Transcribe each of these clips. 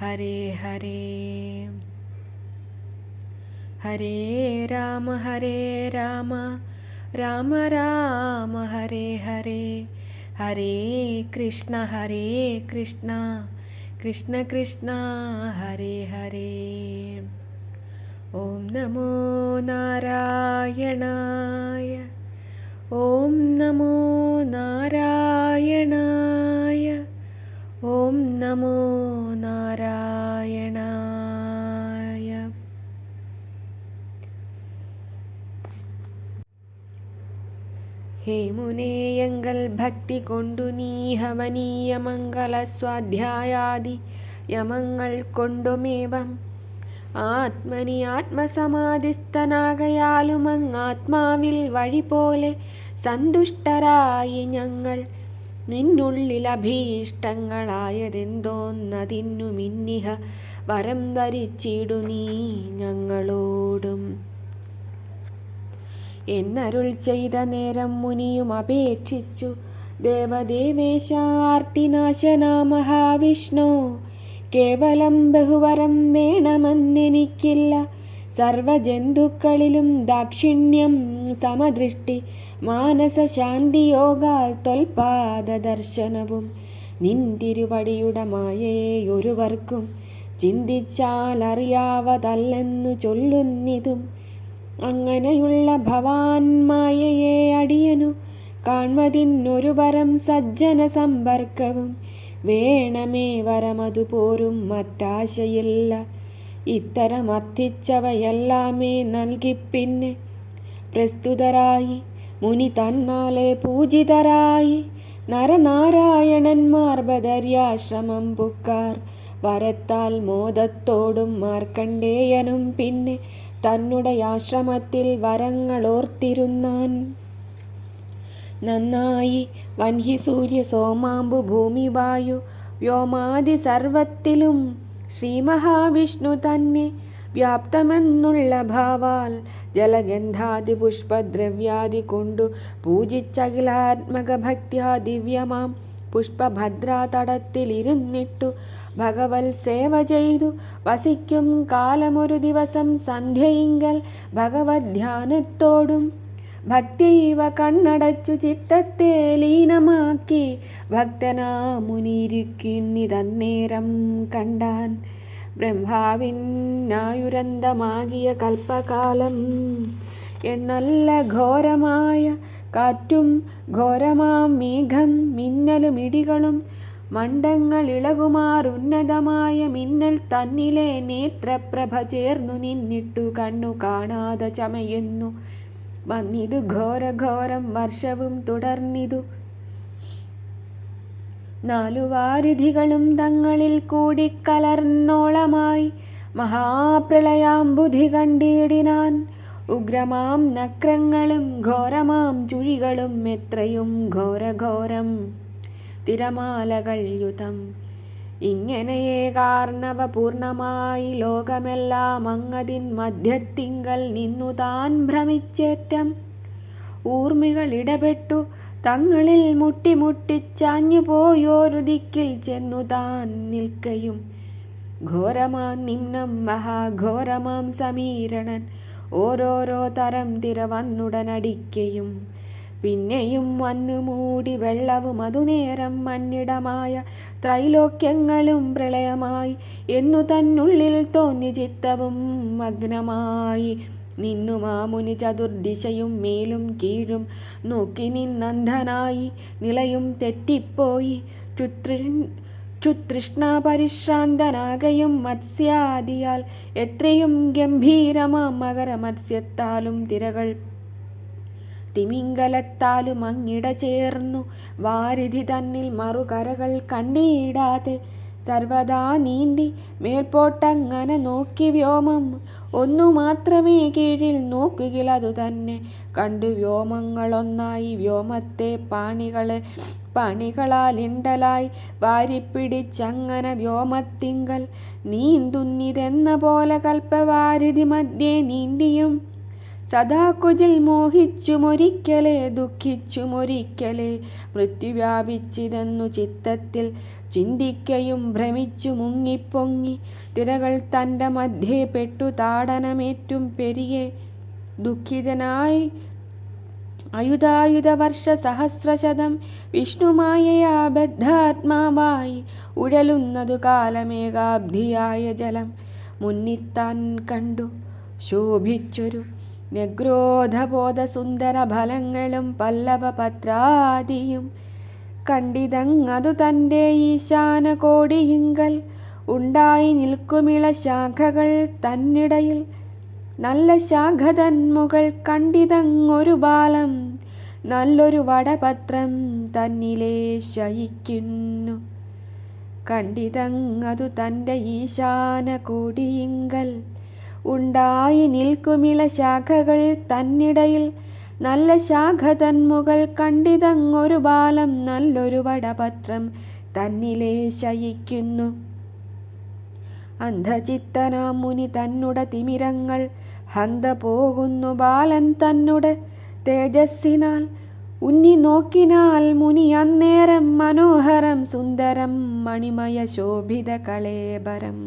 ഹരേ ഹരേ. ഹരേ രാമ ഹരേ രാമ. രാമ രാമ ഹരേ ഹരേ. ഹരേ കൃഷ്ണ ഹരേ കൃഷ്ണ. കൃഷ്ണ കൃഷ്ണ ഹരേ ഹരേ. ഓം നമോ നാരായണായ. ഓം നമോ നാരായണായ. ഓം നമോ നാരായണായ. ഹേ മുനേയങ്കൽ ഭക്തി കൊണ്ടു നീ ഹവനീയ മംഗള സ്വാധ്യായാദി യമങ്ങൾ കൊണ്ടുമേവം. ആത്മനി ആത്മസമാധിസ്ഥനാകയാലുമങ്ങാത്മാവിൽ വഴി പോലെ സന്തുഷ്ടരായി ഞങ്ങൾ നിന്നുള്ളിൽ അഭീഷ്ടങ്ങളായതെന്തോന്നതിന്നു മിന്നിഹ വരം വരിച്ചിടു നീ ഞങ്ങളോടും. എന്നരുൾ ചെയ്ത നേരം മുനിയും അപേക്ഷിച്ചു. ദേവദേവേശാർത്തിനാശന മഹാവിഷ്ണു. കേവലം ബഹുവരം വേണമെന്നെനിക്കില്ല. സർവജന്തുക്കളിലും ദാക്ഷിണ്യം സമദൃഷ്ടി. മാനസശാന്തിയോഗാൽ തൊൽപാദ ദർശനവും നിൻ ഒരുവർക്കും മായയൊരുവർക്കും ചിന്തിച്ചാൽ അറിയാവതല്ലെന്നു ചൊല്ലുന്നിതും. അങ്ങനെയുള്ള ഭവാൻ മായയെ അടിയനു കാൺമതിന്നൊരു വരം സജ്ജന സമ്പർക്കവും വേണമേ വരമതു പോരും മറ്റാശയില്ല. ഇത്തരം അർത്ഥിച്ചവയെല്ലാമേ നൽകി പിന്നെ പ്രസ്തുതരായി മുനി തന്നാലെ പൂജിതരായി നരനാരായണന്മാർ ബദര്യാശ്രമം പുക്കാർ. വരത്താൽ മോദത്തോടും മാർക്കണ്ഡേയനും പിന്നെ തന്നുടെ ആശ്രമത്തിൽ വരങ്ങളോർത്തിരുന്നാൻ. നന്നായി വൻഹി സൂര്യ സോമാമ്പു ഭൂമി വായു വ്യോമാതി സർവത്തിലും ശ്രീ മഹാവിഷ്ണു തന്നെ വ്യാപ്തമെന്നുള്ള ഭാവാൽ ജലഗന്ധാദി പുഷ്പദ്രവ്യാദി കൊണ്ടു പൂജിച്ചഖിലാത്മക ഭക്തിയാ ദിവ്യമാം പുഷ്പഭദ്രാതടത്തിലിരുന്നിട്ടു ഭഗവൽ സേവ ചെയ്തു. വസിക്കും കാലമൊരു ദിവസം സന്ധ്യയിങ്കൽ ഭഗവത് ധ്യാനത്തോടും ഭക്തിവ കണ്ണടച്ചു ചിത്തത്തെ ലീനമാക്കി. ഭക്തനാ തന്നേരം കണ്ടാൻ. ബ്രഹ്മാവിനായുരന്തമാകിയ കൽപ്പകാലം. എന്നല്ല ഘോരമായ കാറ്റും ഘോരമാം മേഘം മിന്നലും ഇടികളും. മണ്ടങ്ങളിളകുമാറുന്നതമായ മിന്നൽ തന്നിലെ നേത്രപ്രഭ ചേർന്നു നിന്നിട്ടു കണ്ണു കാണാതെ ചമയുന്നു. വന്നിതു ഘോരഘോരം വർഷവും തുടർന്നിതു. നാലു വാരിധികളും തങ്ങളിൽ കൂടി കലർന്നോളമായി. മഹാപ്രളയാംബുധി കണ്ടിടിനാൻ. ഉഗ്രമാം നക്രങ്ങളും ഘോരമാം ചുഴികളും എത്രയും ഘോരഘോരം. തിരമാലകൾ യുതം ഇങ്ങനെയേ കാർണവ പൂർണമായി ലോകമെല്ലാം അങ്ങതിൻ മധ്യത്തിങ്കൽ നിന്നു താൻ ഭ്രമിച്ചേറ്റം. ഊർമികൾ ഇടപെട്ടു തങ്ങളിൽ മുട്ടിമുട്ടിച്ചാഞ്ഞു പോയോരു ദിക്കിൽ ചെന്നു താൻ നിൽക്കയും. ഘോരമാം നിമ്നം മഹാഘോരമാം സമീരണൻ ഓരോരോ തരം തിര വന്നുടനടിക്കയും പിന്നെയും വന്നു മൂടി വെള്ളവും അതുനേരം മന്നിടമായ ത്രൈലോക്യങ്ങളും പ്രളയമായി എന്നു തന്നുള്ളിൽ തോന്നി ചിത്തവും മഗ്നമായി. നിന്നു മാമുനി ചതുർദിശയും മേലും കീഴും നോക്കി നിന്നന്ധനായി നിലയും തെറ്റിപ്പോയി. ചുത്രി ചുതൃഷ്ണ പരിശ്രാന്തനാകയും മത്സ്യാദിയാൽ എത്രയും ഗംഭീരമാം മകര മത്സ്യത്താലും തിരകൾ തിമിംഗലത്താലും അങ്ങിട ചേർന്നു. വാരിധി തന്നിൽ മറുകരകൾ കണ്ടിടാതെ സർവദാ നീന്തി മേൽപോട്ടങ്ങനെ നോക്കി വ്യോമം. ഒന്നു മാത്രമേ കീഴിൽ നോക്കുകയിലതു തന്നെ. കണ്ടു വ്യോമങ്ങളൊന്നായി വ്യോമത്തെ പാണികളെ പണികളാലിണ്ടലായി വാരിപ്പിടിച്ചങ്ങനെ വ്യോമത്തിങ്കൽ നീന്തുന്നിതെന്ന പോലെ കൽപ്പവാരിധി മധ്യേ നീന്തിയും. സദാ കുജിൽ മോഹിച്ചുമൊരിക്കലേ ദുഃഖിച്ചുമൊരിക്കലേ. മൃത്യു വ്യാപിച്ചിതെന്നു ചിത്തത്തിൽ ചിന്തിക്കയും ഭ്രമിച്ചു മുങ്ങിപ്പൊങ്ങി. തിരകൾ തന്റെ മധ്യേ പെട്ടു താടനമേറ്റും പെരിയെ ദുഃഖിതനായി അയുധായുധ വർഷ സഹസ്രശതം വിഷ്ണുമായയാ ബദ്ധാത്മാവായി ഉഴലുന്നതു കാലമേകാബ്ധിയായ ജലം. മുന്നിത്താൻ കണ്ടു ശോഭിച്ചൊരു നഗ്രോധബോധ സുന്ദര ഫലങ്ങളും പല്ലവ പത്രാദിയും കണ്ടിതങ്ങതു തന്റെ ഈശാന കോടിയിങ്കൽ ഉണ്ടായി നിൽക്കുമിള ശാഖകൾ തന്നിടയിൽ. നല്ല ശാഖതന്മുകൾ കണ്ടിതങ്ങൊരു ബാലം നല്ലൊരു വടപത്രം തന്നിലേ ശയിക്കുന്നു. കണ്ടിതങ്ങതു തന്റെ ഈശാന കോടിയിങ്കൽ ഉണ്ടായി നിൽക്കുമിള ശാഖകൾ തന്നിടയിൽ. നല്ല ശാഖ തന്മുകൾ കണ്ടിതങ്ങൊരു ബാലം നല്ലൊരു വടപത്രം തന്നിലേ ശയിക്കുന്നു. അന്ധചിത്തനാ മുനി തന്നുട തിമിരങ്ങൾ ഹന്ത പോകുന്നു ബാലൻ തന്നുട തേജസ്സിനാൽ. ഉന്നി നോക്കിനാൽ മുനി അന്നേരം മനോഹരം സുന്ദരം മണിമയ ശോഭിത കളേബരം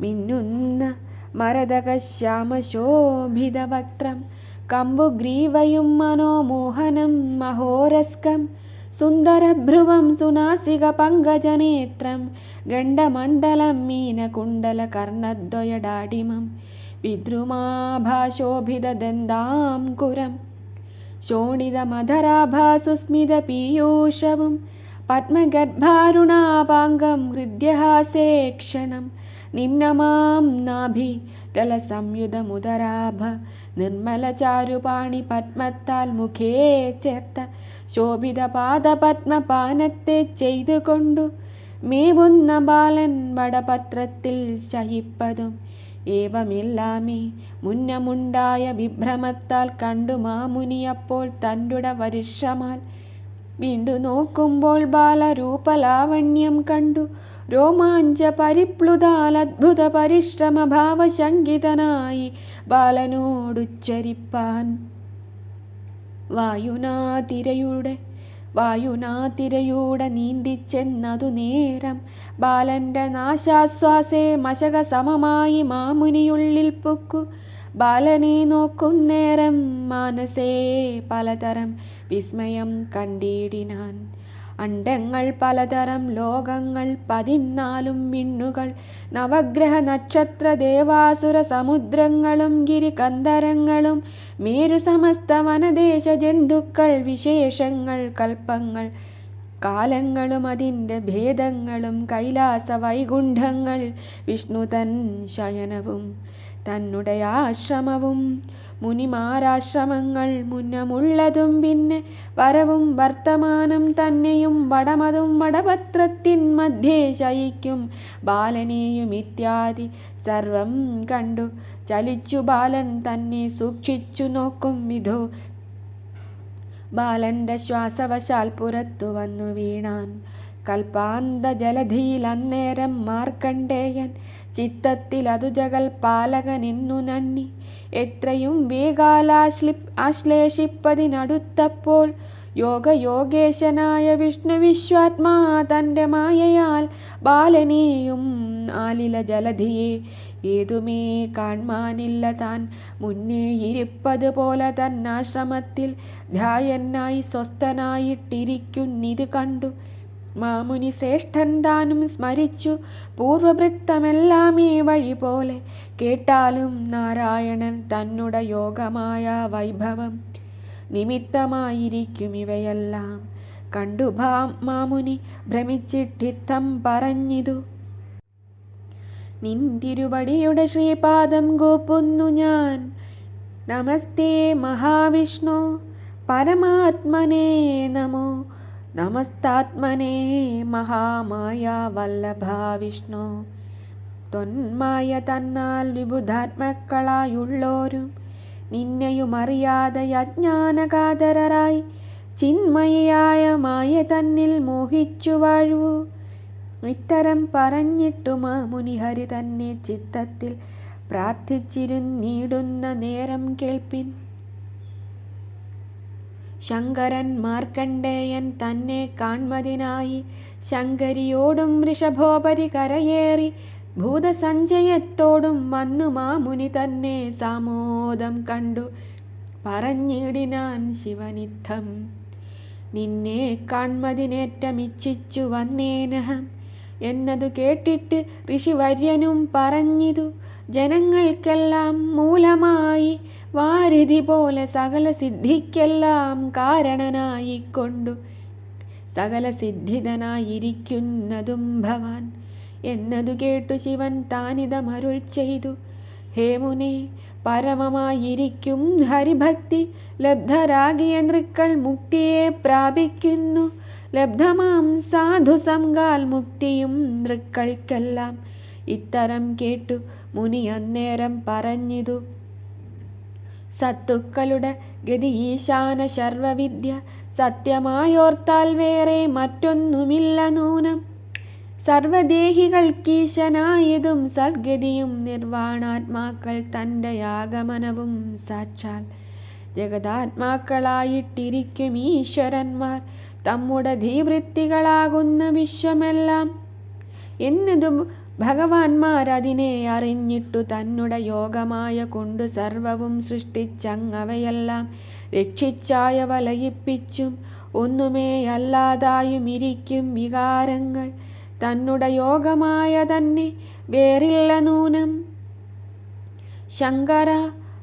മിന്നുന്ന मरदकश्यामशोभिदवक्त्रं कम्बुग्रीवयुं मनोमोहनं महोरस्कं सुन्दरभ्रुवं सुनासिकपङ्गजनेत्रं गण्डमण्डलं मीनकुण्डलकर्णद्वयडाडिमं विद्रुमाभाशोभिददन्दाङ्कुरं शोणितमधराभा सुस्मितपीयूषं पद्मगद्भारुणापाङ्गं हृद्यहासेक्षणम् വിദ്രുമാഭാശോഭിതദന്താം നാഭി തല സംയുതമുദരാഭ നിർമ്മല ചാരുപാണി നിമ്നമാം പത്മത്താൽ മുഖേ ചേർത്ത ശോഭിത പാദപത്മപാനത്തെ ചെയ്തുകൊണ്ടു മേവുന്ന ബാലൻ വടപത്രത്തിൽ ശയിപ്പതും ഏവമില്ലാമേ മുന്നമുണ്ടായ വിഭ്രമത്താൽ കണ്ടു മാമുനിയപ്പോൾ തന്റെ വരിഷമാൽ വീണ്ടു നോക്കുമ്പോൾ ബാലരൂപലാവണ്യം കണ്ടു. രോമാഞ്ച പരിപ്ലുതാൽ അദ്ഭുത പരിശ്രമ ഭാവശങ്കിതനായി ബാലനോടുച്ചരിപ്പാൻ വായുനാതിരയുടെ വായുനാതിരയൂടെ നീന്തിച്ചെന്നതു നേരം ബാലന്റെ നാശാശ്വാസേ മശകസമമായി മാമുനിയുള്ളിൽ പൊക്കു. ബാലനെ നോക്കും നേരം മാനസേ പലതരം വിസ്മയം കണ്ടിടിനാൻ. അണ്ടങ്ങൾ പലതരം ലോകങ്ങൾ പതിനാലും മിണ്ണുകൾ നവഗ്രഹ നക്ഷത്ര ദേവാസുര സമുദ്രങ്ങളും ഗിരികന്ധരങ്ങളും മേരു സമസ്ത വനദേശ ജന്തുക്കൾ വിശേഷങ്ങൾ കൽപ്പങ്ങൾ. കാലങ്ങളും അതിന്റെ ഭേദങ്ങളും കൈലാസ വൈകുണ്ഠങ്ങൾ വിഷ്ണുതൻ ശയനവും. തന്നുടെ ആശ്രമവും മുനിമാരാശ്രമങ്ങൾ മുന്നമുള്ളതും പിന്നെ വരവും വർത്തമാനം തന്നെയും വടമതും വടപത്രത്തിൻ മധ്യേ ശയിക്കും ബാലനെയും ഇത്യാദി സർവം കണ്ടു. ചലിച്ചു ബാലൻ തന്നെ സൂക്ഷിച്ചു നോക്കും വിധോ. ബാലന്റെ ശ്വാസവശാൽ പുറത്തു വന്നു വീണാൻ. കൽപ്പാന്ത ജലധിയിൽ അന്നേരം മാർക്കണ്ഡേയൻ ചിത്തത്തിൽ അതു ജഗൽ പാലകനെന്നു നണ്ണി എത്രയും വേഗാലാശ്ലി ആശ്ലേഷിപ്പതിനടുത്തപ്പോൾ യോഗയോഗേശനായ വിഷ്ണു വിശ്വാത്മാ തന്റെ മായയാൽ ബാലനെയും ആലില ജലധിയെ ഏതുമേ കാൺമാനില്ല താൻ. മുന്നേ ഇരിപ്പത് പോലെ തന്നാശ്രമത്തിൽ ധ്യായനായി സ്വസ്ഥനായിട്ടിരിക്കുന്നിത് കണ്ടു. മാമുനി ശ്രേഷ്ഠൻ താനും സ്മരിച്ചു. പൂർവവൃത്തമെല്ലാമേ വഴി പോലെ കേട്ടാലും നാരായണൻ തന്നുട യോഗമായ വൈഭവം. നിമിത്തമായിരിക്കും ഇവയെല്ലാം. കണ്ടു മാമുനി ഭ്രമിച്ചിട്ടിത്തം പറഞ്ഞിതു. നിന്തിരുവടിയുടെ ശ്രീപാദം ഗോപ്പുന്നു ഞാൻ. നമസ്തേ മഹാവിഷ്ണു. പരമാത്മനേ നമോ. നമസ്താത്മനേ മഹാമായ വല്ലഭ വിഷ്ണു തൊന്മായ തന്നാൽ വിബുധാത്മക്കളായുള്ളോരും നിന്നെയുമറിയാതെ അജ്ഞാനകാതരായി ചിന്മയായ മായ തന്നിൽ മോഹിച്ചു വാഴുവു ഇത്തരം പറഞ്ഞിട്ടു മാമുനിഹരി തന്നെ ചിത്തത്തിൽ പ്രാർത്ഥിച്ചിരുന്നീടുന്ന നേരം കേൾപ്പിൻ। ശങ്കരൻ മാർക്കണ്ഡേയൻ തന്നെ കാൺമതിനായി ശങ്കരിയോടും ഋഷഭോപരി കരയേറി ഭൂതസഞ്ചയത്തോടും വന്നു മാമുനി തന്നെ സാമോദം കണ്ടു. പറഞ്ഞിടിനാൻ ശിവനിത്തം നിന്നെ കാൺമതിനേറ്റമിച്ഛിച്ചു വന്നേനഹം. എന്നതു കേട്ടിട്ട് ഋഷിവര്യനും പറഞ്ഞിതു. ജനങ്ങൾക്കെല്ലാം മൂലമായി വാരിധി പോലെ സകല സിദ്ധിക്കെല്ലാം കാരണനായിക്കൊണ്ടു. സകല സിദ്ധിതനായിരിക്കുന്നതും ഭവാൻ എന്നതു കേട്ടു ശിവൻ താനിതമരുൾ ചെയ്തു. ഹേ മുനെ പരമമായിരിക്കും ഹരിഭക്തി. ലബ്ധരാകിയ നൃക്കൾ മുക്തിയെ പ്രാപിക്കുന്നു. ലബ്ധമാം സാധു സംഗാൽ മുക്തിയും നൃക്കൾക്കെല്ലാം. ഇത്തരം കേട്ടു മുനി അന്നേരം പറഞ്ഞിതു. സത്തുക്കളുടെ ഗതി ഈശാന ശർവവിദ്യ സത്യമായോർത്താൽ വേറെ മറ്റൊന്നുമില്ല നൂനം. സർവദേഹികൾക്കീശനായതും സദ്ഗതിയും നിർവാണാത്മാക്കൾ തന്റെ ആഗമനവും സാക്ഷാൽ ജഗതാത്മാക്കളായിട്ടിരിക്കും ഈശ്വരന്മാർ. തമ്മുടെ ധീവൃത്തികളാകുന്ന വിശ്വമെല്ലാം. എന്നതും ഭഗവാന്മാരതിനെ അറിഞ്ഞിട്ടു തന്നുടെ യോഗമായ കൊണ്ടു സർവവും സൃഷ്ടിച്ചങ്ങവയെല്ലാം രക്ഷിച്ചായ വലയിപ്പിച്ചും ഒന്നുമേ അല്ലാതായും ഇരിക്കും വികാരങ്ങൾ. തന്നുടെ യോഗമായ തന്നെ വേറില്ല നൂനം. ശങ്കര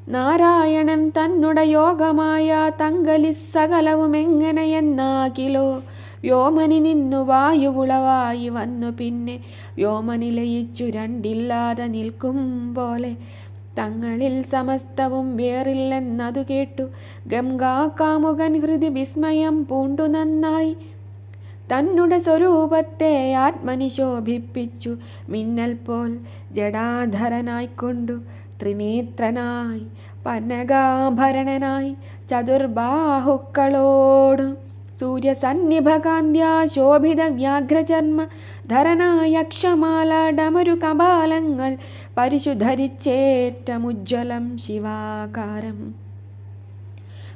നാരായണൻ തന്നുടെ യോഗമായ തങ്കലി സകലവും എങ്ങനെയെന്നാകിലോ വ്യോമനി നിന്നു വായുകുളവായി വന്നു പിന്നെ വ്യോമനി ലയിച്ചു രണ്ടില്ലാതെ നിൽക്കും പോലെ. തങ്ങളിൽ സമസ്തവും വേറില്ലെന്നതു കേട്ടു. ഗംഗാകാമുകൻ ഹൃതി വിസ്മയം പൂണ്ടു നന്നായി. തന്നുടെ സ്വരൂപത്തെ ആത്മനി ശോഭിപ്പിച്ചു. മിന്നൽ പോൽ ജടാധരനായിക്കൊണ്ടു ത്രിനേത്രനായി പനകാഭരണനായി ചതുർബാഹുക്കളോടും സൂര്യസന്നിഭകാന്ത്യാ ശോഭിത വ്യാഘ്രചർമ്മ ഡമരു കപാലങ്ങൾ പരിശുധരിച്ചേറ്റമുജ്വലം ശിവാകാരം.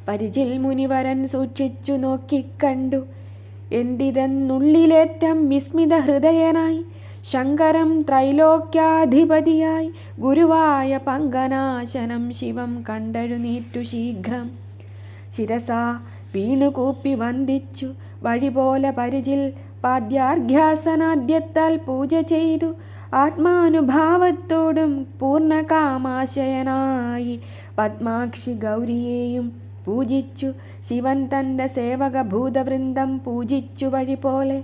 പരിചിൽ മുനിവരൻ സൂക്ഷിച്ചു നോക്കിക്കണ്ടു. എന്തിതെന്നുള്ളിലേറ്റം വിസ്മിത ഹൃദയനായി ശങ്കരം ത്രൈലോക്യാധിപതിയായി ഗുരുവായ പങ്കനാശനം ശിവം കണ്ടഴുനീറ്റു ശീഘ്രം. ശിരസാ വീണുകൂപ്പി വന്ദിച്ചു. വഴിപോലെ പരിചിൽ പാദ്യാർഘ്യാസനാദ്യത്താൽ പൂജ ചെയ്തു. ആത്മാനുഭാവത്തോടും പൂർണകാമാശയനായി പത്മാക്ഷി ഗൗരിയെയും പൂജിച്ചു. ശിവൻ തന്റെ സേവക ഭൂതവൃന്ദം പൂജിച്ചു വഴി പോലെ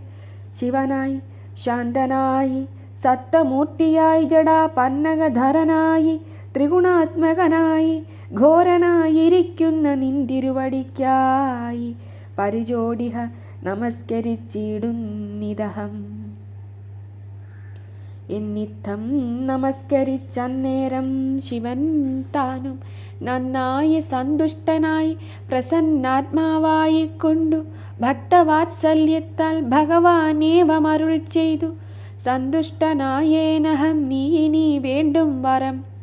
ശിവനായി ശാന്തനായി സത്തമൂർത്തിയായി ജടാ പന്നകധരനായി ത്രിഗുണാത്മകനായി ഘോരനായിരിക്കുന്ന നിന്തിരുവടിക്കായി പരിചോടിഹ നമസ്കരിച്ചിടുന്നിതഹം. എന്നിത്തം നമസ്കരിച്ചന്നേരം ശിവൻ താനും നന്നായി സന്തുഷ്ടനായി പ്രസന്നാത്മാവായിക്കൊണ്ടു ഭക്തവാത്സല്യത്താൽ ഭഗവാനേവമരുൾ ചെയ്തു. സന്തുഷ്ടനായേനഹം നീ ഇനി വേണ്ടും വരം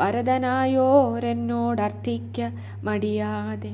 വരദനായോരെന്നോടർത്ഥിക്ക മടിയാതെ.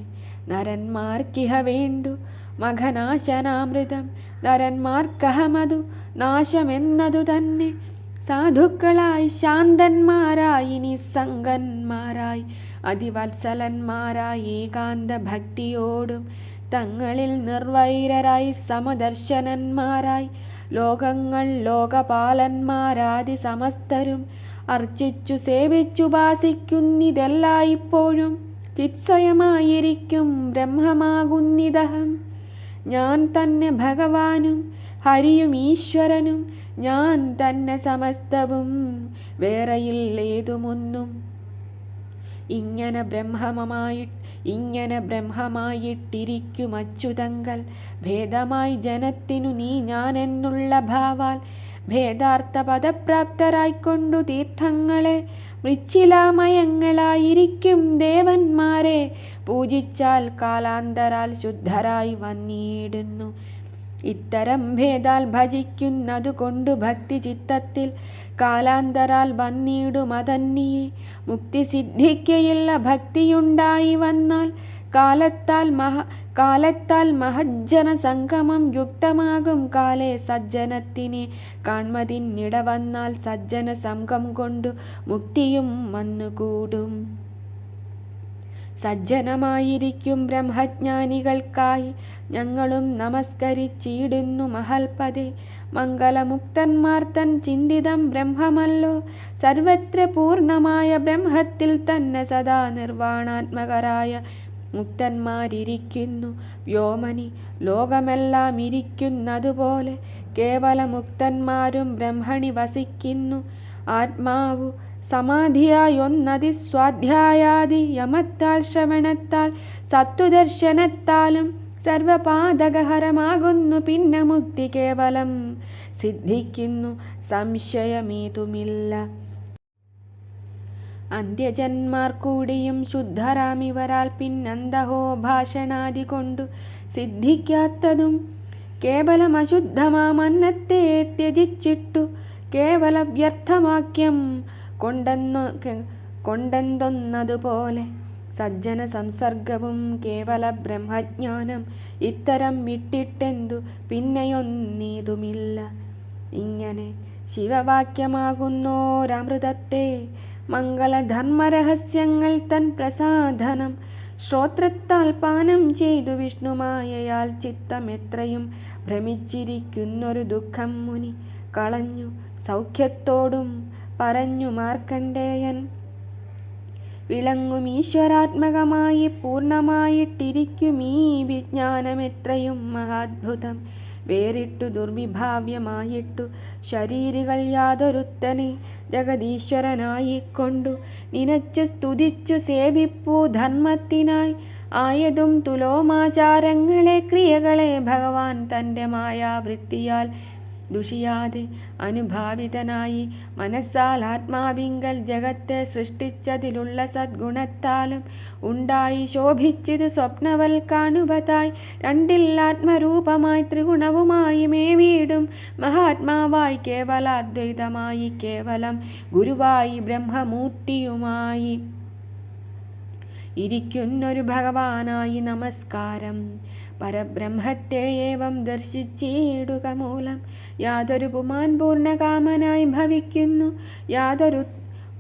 നരന്മാർക്കിഹ വേണ്ടു മഘനാശനാമൃതം നരന്മാർക്കഹമതു നാശമെന്നതു തന്നെ. സാധുക്കളായി ശാന്തന്മാരായി നിസ്സംഗന്മാരായി. അതിവത്സലന്മാരായി ഏകാന്ത ഭക്തിയോടും തങ്ങളിൽ നിർവൈരരായി സമദർശനന്മാരായി. ലോകങ്ങൾ ലോകപാലന്മാരാതി സമസ്തരും അർച്ചിച്ചു സേവിച്ചു ഭാസിക്കുന്നിതെല്ലായ്പ്പോഴും ചിത്സ്വയമായിരിക്കും ബ്രഹ്മമാകുന്നിതഹം. ഞാൻ തന്നെ ഭഗവാനും ഹരിയും ഈശ്വരനും ഞാൻ തന്നെ സമസ്തവും വേറെയില്ലേതുമൊന്നും ഇങ്ങനെ ബ്രഹ്മമായി ഇങ്ങനെ ബ്രഹ്മമായിട്ടിരിക്കും അച്യുതങ്കൽ. ഭേദമായി ജനത്തിനു നീ ഞാൻ എന്നുള്ള ഭാവാൽ ഭേദാർത്ഥ പദപ്രാപ്തരായിക്കൊണ്ടു തീർത്ഥങ്ങളെ മൃച്ചിലാമയങ്ങളായിരിക്കും ദേവന്മാരെ. പൂജിച്ചാൽ കാലാന്തരാൽ ശുദ്ധരായി വന്നിടുന്നു. ഇത്തരം ഭേദാൽ ഭജിക്കുന്നതുകൊണ്ടു ഭക്തി ചിത്തത്തിൽ കാലാന്തരാൽ വന്നിടുമതന്നിയെ. മുക്തി സിദ്ധിക്കയില്ല ഭക്തിയുണ്ടായി വന്നാൽ കാലത്താൽ മഹ കാലത്താൽ മഹജ്ജന സംഗമം യുക്തമാകും കാലേ സജ്ജനത്തിനെ. കാൺമതിന്നിട വന്നാൽ സജ്ജന സംഘം കൊണ്ടു മുക്തിയും വന്നുകൂടും. സജ്ജനമായിരിക്കും ബ്രഹ്മജ്ഞാനികൾക്കായി ഞങ്ങളും നമസ്കരിച്ചിടുന്നു മഹൽപദേ. മംഗലമുക്തന്മാർ തൻ ചിന്തിതം ബ്രഹ്മമല്ലോ. സർവത്ര പൂർണമായ ബ്രഹ്മത്തിൽ തന്നെ സദാ നിർവാണാത്മകരായ മുക്തന്മാരിയ്ക്കുന്നു വ്യോമനി ലോകമെല്ലാം ഇരിക്കുന്നതുപോലെ കേവല മുക്തന്മാരും ബ്രഹ്മണി വസിക്കുന്നു. ആത്മാവു സമാധിയായി ഒന്നതി സ്വാധ്യായാതി യമത്താൽ ശ്രവണത്താൽ സത്വദർശനത്താലും സർവപാതകഹരമാകുന്നു പിന്നെ മുക്തി കേവലം സിദ്ധിക്കുന്നു. സംശയമേതുമില്ല. അന്ത്യജന്മാർ കൂടിയും ശുദ്ധരാമിവരാൽ പിന്നന്തഹോ ഭാഷണാദി കൊണ്ടു സിദ്ധിക്കാത്തതും കേവലം അശുദ്ധമാമന്നത്തെ ത്യജിച്ചിട്ടു കേവല വ്യർത്ഥവാക്യം കൊണ്ടെന്നു കൊണ്ടെന്തൊന്നതുപോലെ. സജ്ജന സംസർഗവും കേവല ബ്രഹ്മജ്ഞാനം ഇത്തരം വിട്ടിട്ടെന്തു പിന്നെയൊന്നീതുമില്ല. ഇങ്ങനെ ശിവവാക്യമാകുന്നോരമൃതത്തെ മംഗളധർമ്മരഹസ്യങ്ങൾ തൻ പ്രസാധനം. ശ്രോത്രത്താൽ പാനം ചെയ്തു വിഷ്ണുമായയാൽ ചിത്തമെത്രയും ഭ്രമിച്ചിരിക്കുന്നൊരു ദുഃഖം മുനി കളഞ്ഞു. സൗഖ്യത്തോടും പറഞ്ഞു മാർക്കണ്ഡേയൻ വിളങ്ങും ഈശ്വരാത്മകമായി പൂർണമായിട്ടിരിക്കും ഈ വിജ്ഞാനം എത്രയും മഹാത്ഭുതം. വേറിട്ടു ദുർവിഭാവ്യമായിട്ടു ശരീരികൾ യാതൊരുത്തനെ ജഗദീശ്വരനായിക്കൊണ്ടു. നിനച്ചു സ്തുതിച്ചു സേവിപ്പു ധർമ്മത്തിനായി. ആയതും തുലോമാചാരങ്ങളെ ക്രിയകളെ ഭഗവാൻ തന്റെ മായാവൃത്തിയാൽ ദുഷിയാതെ അനുഭാവിതനായി മനസ്സാൽ ആത്മാവിങ്കൽ ജഗത്തെ സൃഷ്ടിച്ചതിലുള്ള സദ്ഗുണത്താലും ഉണ്ടായി ശോഭിച്ചത് സ്വപ്നവൽ കാണുവതായി രണ്ടിൽ ത്രിഗുണവുമായി മേവീടും മഹാത്മാവായി കേവലാദ്വൈതമായി കേവലം ഗുരുവായി ബ്രഹ്മമൂർത്തിയുമായി ഇരിക്കുന്നൊരു ഭഗവാനായി നമസ്കാരം. പരബ്രഹ്മത്തെ ഏവം ദർശിച്ചിടുക മൂലം യാതൊരു പുമാൻ പൂർണകാമനായി ഭവിക്കുന്നു. യാതൊരു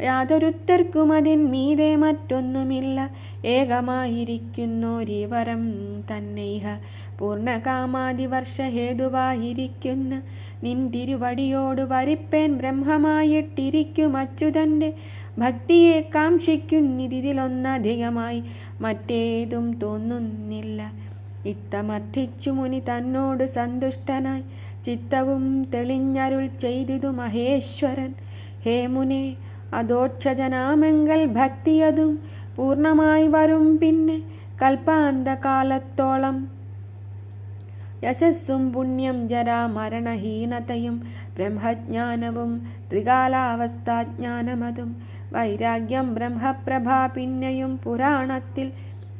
യാതൊരുത്തർക്കും അതിന്മീതെ മറ്റൊന്നുമില്ല. ഏകമായിരിക്കുന്നോരിവരം തന്നെ ഇഹ. പൂർണകാമാദിവർഷഹേതുവായിരിക്കുന്ന നിൻ തിരുവടിയോട് വരിപ്പേൻ ബ്രഹ്മമായിട്ടിരിക്കും അച്യുതന്റെ ഭക്തിയെ കാക്ഷിക്കുന്നിതിലൊന്നധികമായി മറ്റേതും തോന്നുന്നില്ല. ഇത്തമർത്ഥിച്ചു മുനി തന്നോട് സന്തുഷ്ടനായി. ചിത്തവും തെളിഞ്ഞരുൾ ചെയ്തിതു മഹേശ്വരൻ. ഹേ മുനെ അതോക്ഷജനാമെങ്കൽ ഭക്തിയതും പൂർണമായി വരും പിന്നെ കൽപ്പാന്തകാലത്തോളം. യശസ്സും പുണ്യം ജരാമരണഹീനതയും ബ്രഹ്മജ്ഞാനവും ത്രികാലാവസ്ഥാജ്ഞാനമതും വൈരാഗ്യം ബ്രഹ്മപ്രഭ പിന്നെയും പുരാണത്തിൽ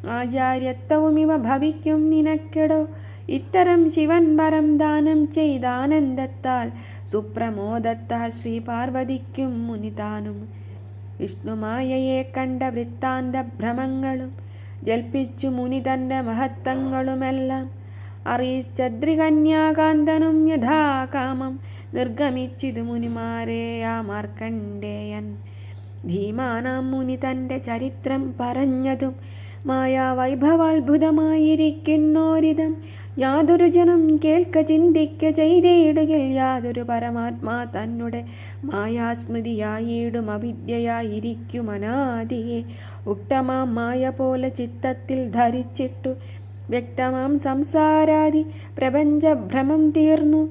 ആചാര്യത്വവുമിവ ഭവിക്കും നിനക്കെടോ. ഇത്തരം ശിവൻ വരം ദാനം ചെയ്താനന്ദത്താൽ സുപ്രമോദത്താൽ ശ്രീ പാർവതിക്കും മുനിതാനും. വിഷ്ണുമായയെ കണ്ട വൃത്താന്ത ഭ്രമങ്ങളും ജൽപ്പിച്ചു മുനി തന്റെ മഹത്വങ്ങളുമെല്ലാം. അറിയിച്ചദ്രികന്യാകാന്തനും യഥാകാമം നിർഗമിച്ചിതു മുനിമാരെ ആ മാർക്കണ്ഡേയൻ. ധീമാനാം മുനി തന്റെ ചരിത്രം പറഞ്ഞതും മായാവൈഭവാത്ഭുതമായിരിക്കുന്നോരിതം. യാതൊരു ജനം കേൾക്ക ചിന്തിക്ക ചെയ്തിടുകിൽ യാതൊരു പരമാത്മാ തന്നെ മായാസ്മൃതിയായിടും അവിദ്യയായിരിക്കും അനാദിയെ. ഉക്തമാം മായ പോലെ ചിത്തത്തിൽ ധരിച്ചിട്ടു വ്യക്തമാം സംസാരാദി പ്രപഞ്ചഭ്രമം തീർന്നു.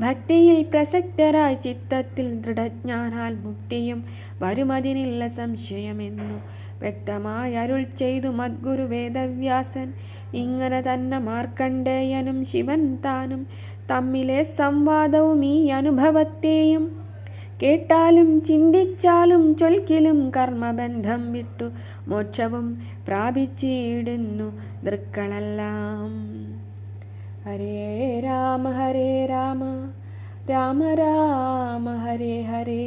ഭക്തിയിൽ പ്രസക്തരായി ചിത്തത്തിൽ ദൃഢജ്ഞാനാൽ മുക്തിയും വരുമതിനില്ല സംശയമെന്നു. വ്യക്തമായി അരുൾ ചെയ്തു മദ്ഗുരു വേദവ്യാസൻ. ഇങ്ങനെ തന്നെ മാർക്കണ്ഡേയനും ശിവൻ താനും തമ്മിലെ സംവാദവും ഈ അനുഭവത്തെയും കേട്ടാലും ചിന്തിച്ചാലും ചൊൽക്കിലും കർമ്മബന്ധം വിട്ടു മോക്ഷവും പ്രാപിച്ചിടുന്നു ദൃക്കളെല്ലാം. ഹരേ രാമ ഹരേ രാമ രാമ രാമ ഹരേ ഹരേ.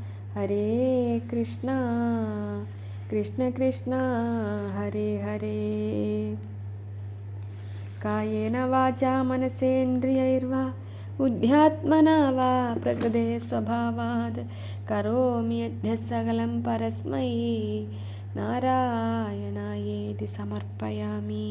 हरे कृष्णा कृष्ण हरे हरे। कायेन वाचा मनसेन्द्रियैर्वा उध्यात्मना वा प्रकृते स्वभावात् करोमि यद्य सकलं परस्मै नारायणायेति समर्पयामि।